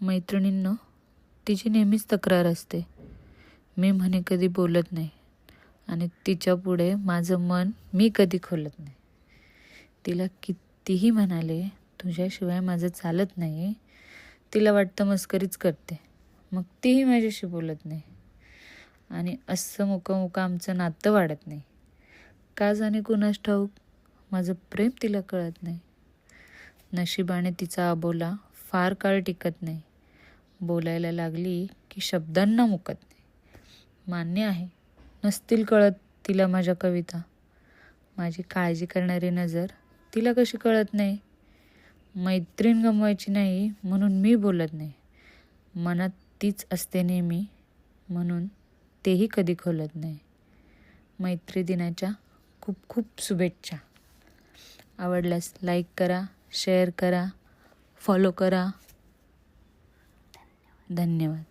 मैत्रिणींनो तिची नेहमीच तक्रार असते. मी म्हणे कधी बोलत नाही. आणि तिच्या पुढे माझं मन मी कधी खोलत नाही. तिला कितीही म्हणाले तुझ्याशिवाय माझं चालत नाही तिला वाटतं मस्करीच करते. मग तीही माझ्याशी बोलत नाही. आणि असं मुकामुका आमचं नातं वाढत नाही. का जाणे कुणास ठाऊक माझं प्रेम तिला कळत नाही. नशिबाने तिचा अबोला फार काळ टिकत नाही. बोलायला लागली की शब्दांना मुकत नाही. मान्य आहे. नसतील कळत तिला माझ्या कविता. माझी काळजी करणारी नजर तिला कशी कळत नाही? मैत्रीण गमवायची नाही म्हणून मी बोलत नाही. मनात तीच असते नेहमी म्हणून तेही कधी खोलत नाही. मैत्री दिनाच्या खूप खूप शुभेच्छा. आवडल्यास लाईक करा शेअर करा फॉलो करा. धन्यवाद.